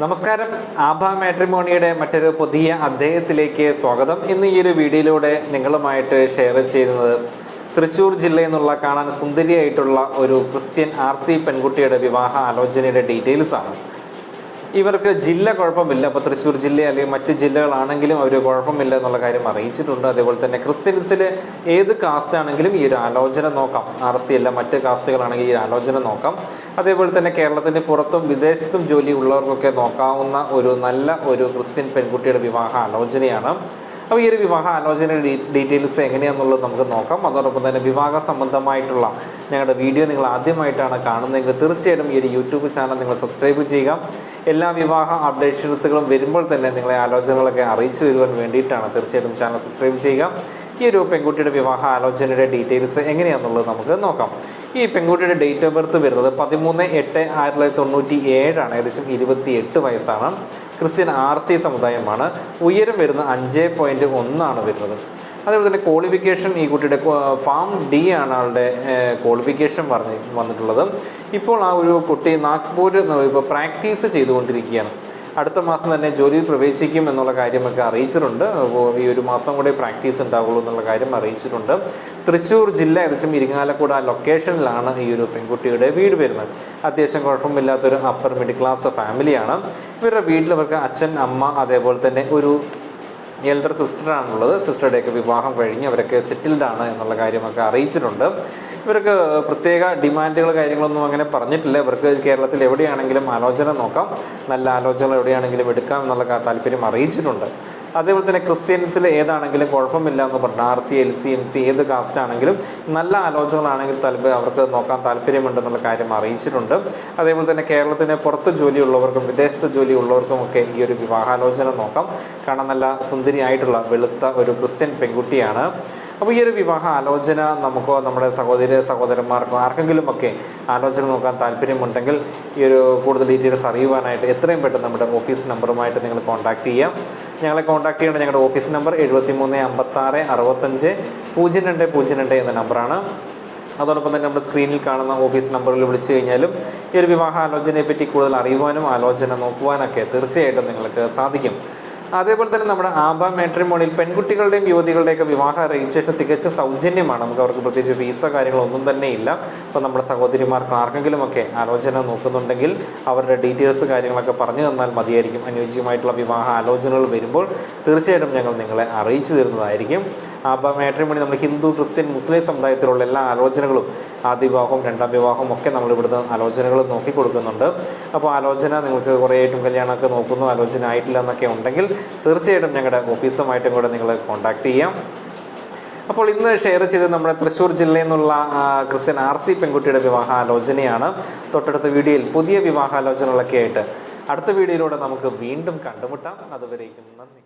നമസ്കാരം. ആഭ മാട്രിമോണിയുടെ മറ്റൊരു പുതിയ അദ്ദേഹത്തിലേക്ക് സ്വാഗതം. ഇന്ന് ഈ ഒരു വീഡിയോയിലൂടെ നിങ്ങളുമായിട്ട് ഷെയർ ചെയ്യുന്നത് തൃശ്ശൂർ ജില്ലയിൽ നിന്നുള്ള കാണാൻ സുന്ദരിയായിട്ടുള്ള ഒരു ക്രിസ്ത്യൻ ആർ സി പെൺകുട്ടിയുടെ വിവാഹ ആലോചനയുടെ ഡീറ്റെയിൽസ് ആണ്. ഇവർക്ക് ജില്ല കുഴപ്പമില്ല. അപ്പോൾ തൃശ്ശൂർ ജില്ല അല്ലെങ്കിൽ മറ്റ് ജില്ലകളാണെങ്കിലും അവർ കുഴപ്പമില്ല എന്നുള്ള കാര്യം അറിയിച്ചിട്ടുണ്ട്. അതേപോലെ തന്നെ ക്രിസ്ത്യൻസിൽ ഏത് കാസ്റ്റ് ആണെങ്കിലും ഈ ഒരു ആലോചന നോക്കാം. ആർ സി അല്ല മറ്റ് കാസ്റ്റുകളാണെങ്കിൽ ഈ ആലോചന നോക്കാം. അതേപോലെ തന്നെ കേരളത്തിന്റെ പുറത്തും വിദേശത്തും ജോലി ഉള്ളവർക്കൊക്കെ നോക്കാവുന്ന ഒരു നല്ല ഒരു ക്രിസ്ത്യൻ പെൺകുട്ടിയുടെ വിവാഹ ആലോചനയാണ്. അപ്പോൾ ഈ ഒരു വിവാഹ ആലോചന ഡീറ്റെയിൽസ് എങ്ങനെയാണെന്നുള്ളത് നമുക്ക് നോക്കാം. അതോടൊപ്പം തന്നെ വിവാഹ സംബന്ധമായിട്ടുള്ള ഞങ്ങളുടെ വീഡിയോ നിങ്ങൾ ആദ്യമായിട്ടാണ് കാണുന്നതെങ്കിൽ തീർച്ചയായിട്ടും ഈ ഒരു യൂട്യൂബ് ചാനൽ നിങ്ങൾ സബ്സ്ക്രൈബ് ചെയ്യുക. എല്ലാ വിവാഹ അപ്ഡേഷൻസുകളും വരുമ്പോൾ തന്നെ നിങ്ങളെ ആലോചനകളൊക്കെ അറിയിച്ചു വരുവാൻ വേണ്ടിയിട്ടാണ് തീർച്ചയായിട്ടും ചാനൽ സബ്സ്ക്രൈബ് ചെയ്യുക. ഈ ഒരു പെൺകുട്ടിയുടെ വിവാഹ ആലോചനയുടെ ഡീറ്റെയിൽസ് എങ്ങനെയാണെന്നുള്ളത് നമുക്ക് നോക്കാം. ഈ പെൺകുട്ടിയുടെ ഡേറ്റ് ഓഫ് ബർത്ത് വരുന്നത് പതിമൂന്ന് എട്ട് ആയിരത്തി തൊള്ളായിരത്തി തൊണ്ണൂറ്റി ഏഴാണ് ഏകദേശം ഇരുപത്തി എട്ട് വയസ്സാണ്. ക്രിസ്ത്യൻ ആർ സി സമുദായമാണ്. ഉയരം വരുന്ന അഞ്ച് പോയിന്റ് ഒന്നാണ് വരുന്നത്. അതേപോലെ തന്നെ ക്വാളിഫിക്കേഷൻ ഈ കുട്ടിയുടെ ഫാം ഡി ആണ് ആളുടെ ക്വാളിഫിക്കേഷൻ പറഞ്ഞ് വന്നിട്ടുള്ളത്. ഇപ്പോൾ ആ ഒരു കുട്ടി നാഗ്പൂർ ഇപ്പോൾ പ്രാക്ടീസ് ചെയ്തുകൊണ്ടിരിക്കുകയാണ്. അടുത്ത മാസം തന്നെ ജോലിയിൽ പ്രവേശിക്കും എന്നുള്ള കാര്യമൊക്കെ അറിയിച്ചിട്ടുണ്ട്. ഈ ഒരു മാസം കൂടെ പ്രാക്ടീസ് ഉണ്ടാവുള്ളൂ എന്നുള്ള കാര്യം അറിയിച്ചിട്ടുണ്ട്. തൃശ്ശൂർ ജില്ല ഏകദേശം ഇരിങ്ങാലക്കൂട് ആ ലൊക്കേഷനിലാണ് ഈ ഒരു പെൺകുട്ടിയുടെ വീട് വരുന്നത്. അത്യാവശ്യം കുഴപ്പമില്ലാത്തൊരു അപ്പർ മിഡിൽ ക്ലാസ് ഫാമിലിയാണ് ഇവരുടെ വീട്ടിൽ അവർക്ക് അച്ഛൻ അമ്മ അതേപോലെ തന്നെ ഒരു എൽഡർ സിസ്റ്ററാണുള്ളത് സിസ്റ്ററുടെയൊക്കെ വിവാഹം കഴിഞ്ഞ് അവരൊക്കെ സെറ്റിൽഡാണ് എന്നുള്ള കാര്യമൊക്കെ അറിയിച്ചിട്ടുണ്ട്. ഇവർക്ക് പ്രത്യേക ഡിമാൻഡുകൾ കാര്യങ്ങളൊന്നും അങ്ങനെ പറഞ്ഞിട്ടില്ല. ഇവർക്ക് കേരളത്തിൽ എവിടെയാണെങ്കിലും ആലോചന നോക്കാം. നല്ല ആലോചനകൾ എവിടെയാണെങ്കിലും എടുക്കാം എന്നുള്ള താല്പര്യം അറിയിച്ചിട്ടുണ്ട്. അതേപോലെ തന്നെ ക്രിസ്ത്യൻസിൽ ഏതാണെങ്കിലും കുഴപ്പമില്ല എന്ന് പറഞ്ഞു. R C L C M C ഏത് കാസ്റ്റ് ആണെങ്കിലും നല്ല ആലോചനകളാണെങ്കിൽ താല്പര്യം അവർക്ക് നോക്കാൻ താല്പര്യമുണ്ടെന്നുള്ള കാര്യം അറിയിച്ചിട്ടുണ്ട്. അതേപോലെ തന്നെ കേരളത്തിന് പുറത്ത് ജോലിയുള്ളവർക്കും വിദേശത്ത് ജോലിയുള്ളവർക്കും ഒക്കെ ഈ ഒരു വിവാഹാലോചന നോക്കാം. കാരണം നല്ല സുന്ദരിയായിട്ടുള്ള വെളുത്ത ഒരു ക്രിസ്ത്യൻ പെൺകുട്ടിയാണ്. അപ്പോൾ ഈ ഒരു വിവാഹ ആലോചന നമുക്കോ നമ്മുടെ സഹോദര സഹോദരന്മാർക്കോ ആർക്കെങ്കിലും ഒക്കെ ആലോചന നോക്കാൻ താല്പര്യമുണ്ടെങ്കിൽ ഈ ഒരു കൂടുതൽ ഡീറ്റെയിൽസ് അറിയുവാനായിട്ട് എത്രയും പെട്ടെന്ന് നമ്മുടെ ഓഫീസ് നമ്പറുമായിട്ട് നിങ്ങൾ കോൺടാക്ട് ചെയ്യാം. ഞങ്ങളെ കോൺടാക്ട് ചെയ്യേണ്ട ഞങ്ങളുടെ ഓഫീസ് നമ്പർ എഴുപത്തി മൂന്ന് അമ്പത്താറ് അറുപത്തഞ്ച് പൂജ്യം രണ്ട് പൂജ്യം രണ്ട് എന്ന നമ്പറാണ്. അതോടൊപ്പം തന്നെ നമ്മുടെ സ്ക്രീനിൽ കാണുന്ന ഓഫീസ് നമ്പറിൽ വിളിച്ചു കഴിഞ്ഞാലും ഈ ഒരു വിവാഹ ആലോചനയെപ്പറ്റി കൂടുതൽ അറിയുവാനും ആലോചന നോക്കുവാനൊക്കെ തീർച്ചയായിട്ടും നിങ്ങൾക്ക് സാധിക്കും. അതേപോലെ തന്നെ നമ്മുടെ ആബ മാട്രിമോണിയിൽ പെൺകുട്ടികളുടെയും യുവതികളുടെയൊക്കെ വിവാഹ രജിസ്ട്രേഷൻ തികച്ചും സൗജന്യമാണ്. നമുക്ക് അവർക്ക് പ്രത്യേകിച്ച് ഫീസോ കാര്യങ്ങളോ ഒന്നും തന്നെ ഇല്ല. അപ്പോൾ നമ്മുടെ സഹോദരിമാർക്ക് ആർക്കെങ്കിലുമൊക്കെ ആലോചന നോക്കുന്നുണ്ടെങ്കിൽ അവരുടെ ഡീറ്റെയിൽസ് കാര്യങ്ങളൊക്കെ പറഞ്ഞു തന്നാൽ മതിയായിരിക്കും. അനുയോജ്യമായിട്ടുള്ള വിവാഹ ആലോചനകൾ വരുമ്പോൾ തീർച്ചയായിട്ടും ഞങ്ങൾ നിങ്ങളെ അറിയിച്ചു തരുന്നതായിരിക്കും. ആബ മാട്രിമോണി നമ്മൾ ഹിന്ദു ക്രിസ്ത്യൻ മുസ്ലിം സമുദായത്തിലുള്ള എല്ലാ ആലോചനകളും ആദ്യ വിവാഹവും രണ്ടാം വിവാഹവും ഒക്കെ നമ്മൾ ഇവിടുന്ന് ആലോചനകൾ നോക്കി കൊടുക്കുന്നുണ്ട്. അപ്പോൾ ആലോചന നിങ്ങൾക്ക് കുറേ ആയിട്ടും കല്യാണമൊക്കെ നോക്കുന്നു ആലോചന ആയിട്ടില്ല എന്നൊക്കെ ഉണ്ടെങ്കിൽ തീർച്ചയായിട്ടും ഞങ്ങളുടെ ഓഫീസുമായിട്ടും കൂടെ നിങ്ങൾ കോൺടാക്ട് ചെയ്യാം. അപ്പോൾ ഇന്ന് ഷെയർ ചെയ്തത് നമ്മുടെ തൃശ്ശൂർ ജില്ലയിൽ നിന്നുള്ള ക്രിസ്ത്യൻ ആർ സി പെൺകുട്ടിയുടെ വിവാഹ ആലോചനയാണ്. തൊട്ടടുത്ത വീഡിയോയിൽ പുതിയ വിവാഹാലോചനകളൊക്കെ ആയിട്ട് അടുത്ത വീഡിയോയിലൂടെ നമുക്ക് വീണ്ടും കണ്ടുമുട്ടാം. അതുവരേക്കും നന്ദി.